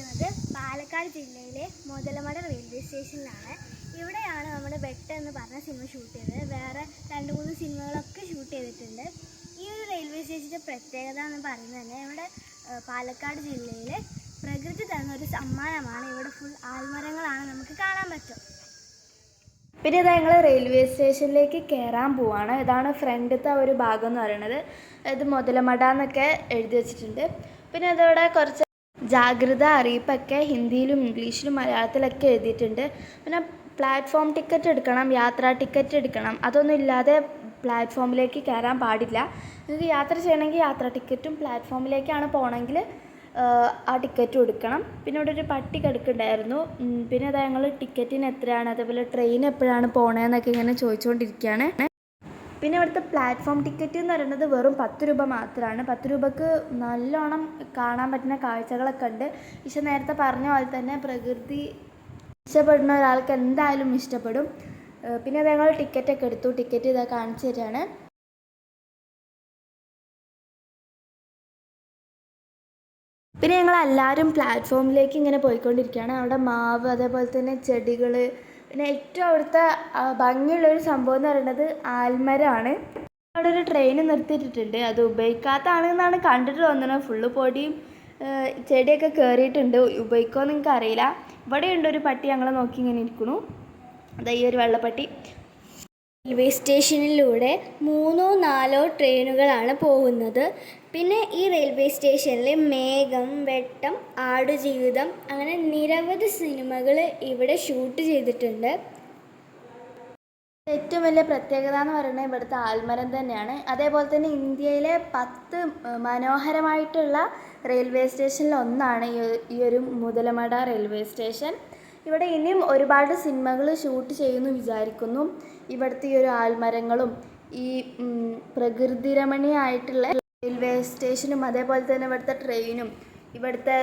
നിൽക്കുന്നത് പാലക്കാട് ജില്ലയിലെ മുതലമട റെയിൽവേ സ്റ്റേഷനിലാണ്. ഇവിടെയാണ് നമ്മുടെ വെട്ട എന്ന് പറഞ്ഞ സിനിമ ഷൂട്ട് ചെയ്തത്. വേറെ രണ്ട് മൂന്ന് സിനിമകളൊക്കെ ഷൂട്ട് ചെയ്തിട്ടുണ്ട്. ഈ ഒരു റെയിൽവേ സ്റ്റേഷന്റെ പ്രത്യേകത എന്ന് പറയുന്നത് തന്നെ ഇവിടെ പാലക്കാട് ജില്ലയിലെ പ്രകൃതി തന്ന ഒരു സമ്മാനമാണ്. ഇവിടെ ഫുൾ ആൽമരങ്ങളാണ് നമുക്ക് കാണാൻ പറ്റും. പിന്നെ ഇതാ ഞങ്ങൾ റെയിൽവേ സ്റ്റേഷനിലേക്ക് കയറാൻ പോവാണ്. ഇതാണ് ഫ്രണ്ടത്തെ ഒരു ഭാഗം എന്ന് പറയുന്നത്. ഇത് മുതലമട എന്നൊക്കെ എഴുതി വെച്ചിട്ടുണ്ട്. പിന്നെ അതവിടെ കുറച്ച് ജാഗ്രത അറിയിപ്പൊക്കെ ഹിന്ദിയിലും ഇംഗ്ലീഷിലും മലയാളത്തിലൊക്കെ എഴുതിയിട്ടുണ്ട്. പിന്നെ പ്ലാറ്റ്ഫോം ടിക്കറ്റ് എടുക്കണം യാത്രാ ടിക്കറ്റ് എടുക്കണം. അതൊന്നും ഇല്ലാതെ പ്ലാറ്റ്ഫോമിലേക്ക് കയറാൻ പാടില്ല. നിങ്ങൾക്ക് യാത്ര ചെയ്യണമെങ്കിൽ യാത്രാ ടിക്കറ്റും പ്ലാറ്റ്ഫോമിലേക്കാണ് പോകണമെങ്കിൽ ആ ടിക്കറ്റ് എടുക്കണം. പിന്നെ ഇവിടെ ഒരു പട്ടി കിടക്കുന്നുണ്ടായിരുന്നു. പിന്നെ അതാ ഞങ്ങൾ ടിക്കറ്റിന് എത്രയാണ്? അതേപോലെ ട്രെയിൻ എപ്പോഴാണ് പോകണതെന്നൊക്കെ ഇങ്ങനെ ചോദിച്ചുകൊണ്ടിരിക്കുകയാണ്. പിന്നെ ഇവിടുത്തെ പ്ലാറ്റ്ഫോം ടിക്കറ്റ് എന്ന് പറയുന്നത് വെറും പത്ത് രൂപ മാത്രമാണ് പത്ത് രൂപക്ക് നല്ലോണം കാണാൻ പറ്റുന്ന കാഴ്ചകളൊക്കെ ഉണ്ട്. പക്ഷെ നേരത്തെ പറഞ്ഞ പോലെ തന്നെ പ്രകൃതി ഇഷ്ടപ്പെടുന്ന ഒരാൾക്ക് എന്തായാലും ഇഷ്ടപ്പെടും. പിന്നെ ഞങ്ങൾ ടിക്കറ്റൊക്കെ എടുത്തു. ടിക്കറ്റ് ഇതാ കാണിച്ചു തരാണ്. പിന്നെ ഞങ്ങൾ എല്ലാവരും പ്ലാറ്റ്ഫോമിലേക്ക് ഇങ്ങനെ പോയിക്കൊണ്ടിരിക്കുകയാണ്. അവിടെ മാവ് അതേപോലെ തന്നെ ചെടികൾ പിന്നെ ഏറ്റവും അവിടുത്തെ ഭംഗിയുള്ളൊരു സംഭവം എന്ന് പറയുന്നത് ആൽമരമാണ്. അവിടെ ഒരു ട്രെയിൻ നിർത്തിയിട്ടിട്ടുണ്ട്. അത് ഉപയോഗിക്കാത്തതാണെന്നാണ് കണ്ടിട്ട് തോന്നുന്നത് ഫുള്ള് പൊടിയും ചെടിയൊക്കെ കയറിയിട്ടുണ്ട് ഉപയോഗിക്കുമോ എന്ന് എനിക്കറിയില്ല. ഇവിടെയുണ്ട് ഒരു പട്ടി. ഞങ്ങളെ നോക്കി ഇങ്ങനെ ഇരിക്കുന്നു. അതാ ഈ ഒരു വെള്ളപ്പട്ടി. റെയിൽവേ സ്റ്റേഷനിലൂടെ മൂന്നോ നാലോ ട്രെയിനുകളാണ് പോകുന്നത്. പിന്നെ ഈ റെയിൽവേ സ്റ്റേഷനിൽ മേഘം വെട്ടം ആടുജീവിതം അങ്ങനെ നിരവധി സിനിമകൾ ഇവിടെ ഷൂട്ട് ചെയ്തിട്ടുണ്ട്. ഏറ്റവും വലിയ പ്രത്യേകത എന്ന് പറയുന്നത് ഇവിടുത്തെ ആൽമരം തന്നെയാണ്. അതേപോലെ തന്നെ ഇന്ത്യയിലെ പത്ത് മനോഹരമായിട്ടുള്ള റെയിൽവേ സ്റ്റേഷനിൽ ഒന്നാണ് ഈ ഒരു മുതലമട റെയിൽവേ സ്റ്റേഷൻ. ഇവിടെ ഇനിയും ഒരുപാട് സിനിമകൾ ഷൂട്ട് ചെയ്യുമെന്ന് വിചാരിക്കുന്നു. ഇവിടുത്തെ ഈ ഒരു ആൽമരങ്ങളും ഈ പ്രകൃതി രമണീയമായിട്ടുള്ള റെയിൽവേ സ്റ്റേഷനും അതേപോലെ തന്നെ ഇവിടുത്തെ ട്രെയിനും ഇവിടുത്തെ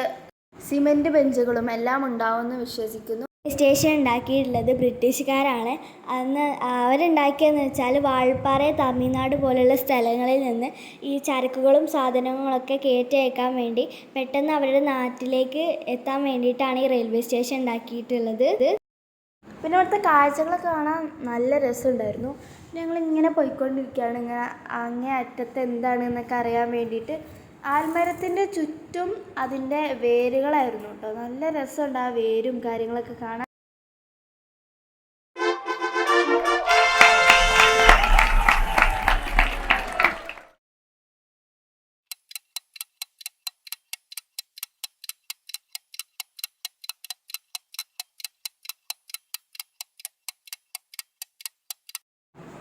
സിമെന്റ് ബെഞ്ചുകളും എല്ലാം ഉണ്ടാവുമെന്ന് വിശ്വസിക്കുന്നു. സ്റ്റേഷൻ ഉണ്ടാക്കിയിട്ടുള്ളത് ബ്രിട്ടീഷുകാരാണ്. അന്ന് അവരുണ്ടാക്കിയതെന്ന് വെച്ചാൽ വാൾപ്പാറ തമിഴ്നാട് പോലെയുള്ള സ്ഥലങ്ങളിൽ നിന്ന് ഈ ചരക്കുകളും സാധനങ്ങളൊക്കെ കയറ്റി അയക്കാൻ വേണ്ടി പെട്ടെന്ന് അവരുടെ നാട്ടിലേക്ക് എത്താൻ വേണ്ടിയിട്ടാണ് ഈ റെയിൽവേ സ്റ്റേഷൻ ഉണ്ടാക്കിയിട്ടുള്ളത്. പിന്നെ അവിടുത്തെ കാഴ്ചകളൊക്കെ കാണാൻ നല്ല രസമുണ്ടായിരുന്നു. ഇങ്ങനെ പോയിക്കൊണ്ടിരിക്കുകയാണ്. ഇങ്ങനെ അങ്ങേ അറ്റത്ത് എന്താണെന്നൊക്കെ അറിയാൻ വേണ്ടിയിട്ട് ആൽമരത്തിന്റെ ചുറ്റും അതിന്റെ വേരുകളായിരുന്നു കേട്ടോ. നല്ല രസമുണ്ട് ആ വേരും കാര്യങ്ങളൊക്കെ കാണാൻ.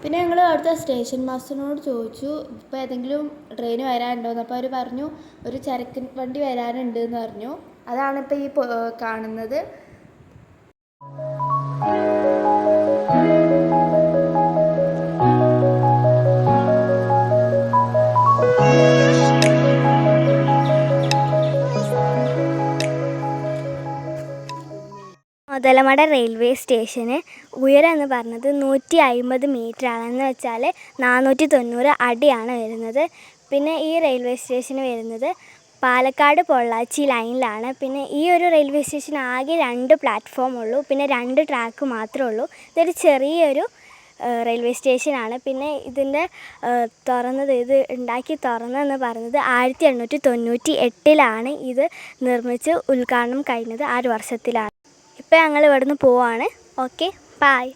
പിന്നെ ഞങ്ങൾ അവിടുത്തെ സ്റ്റേഷൻ മാസ്റ്ററിനോട് ചോദിച്ചു ഇപ്പോൾ ഏതെങ്കിലും ട്രെയിൻ വരാനുണ്ടോയെന്ന് അപ്പോൾ അവർ പറഞ്ഞു ഒരു ചരക്ക് വണ്ടി വരാനുണ്ട് എന്ന് പറഞ്ഞു. അതാണ് ഇപ്പോൾ ഈ കാണുന്നത്. മുതലമട റെയിൽവേ സ്റ്റേഷന് ഉയരം എന്ന് പറഞ്ഞത് നൂറ്റി അമ്പത് മീറ്റർ ആണെന്ന് വെച്ചാൽ നാനൂറ്റി തൊണ്ണൂറ് അടിയാണ് വരുന്നത്. പിന്നെ ഈ റെയിൽവേ സ്റ്റേഷന് വരുന്നത് പാലക്കാട് പൊള്ളാച്ചി ലൈനിലാണ്. പിന്നെ ഈ ഒരു റെയിൽവേ സ്റ്റേഷൻ ആകെ രണ്ട് പ്ലാറ്റ്ഫോം ഉള്ളൂ. പിന്നെ രണ്ട് ട്രാക്ക് മാത്രമേ ഉള്ളൂ. ഇതൊരു ചെറിയൊരു റെയിൽവേ സ്റ്റേഷനാണ്. പിന്നെ ഇതിന്റെ തുറന്നത് ഇത് ഉണ്ടാക്കി തുറന്നതെന്ന് പറയുന്നത് ആയിരത്തി എണ്ണൂറ്റി തൊണ്ണൂറ്റി എട്ടിലാണ് ഇത് നിർമ്മിച്ച് ഉദ്ഘാടനം കഴിഞ്ഞത് ആറ് വർഷത്തിലാണ്. ഇപ്പോൾ ഞങ്ങൾ ഇവിടുന്ന് പോവാണ്. Okay bye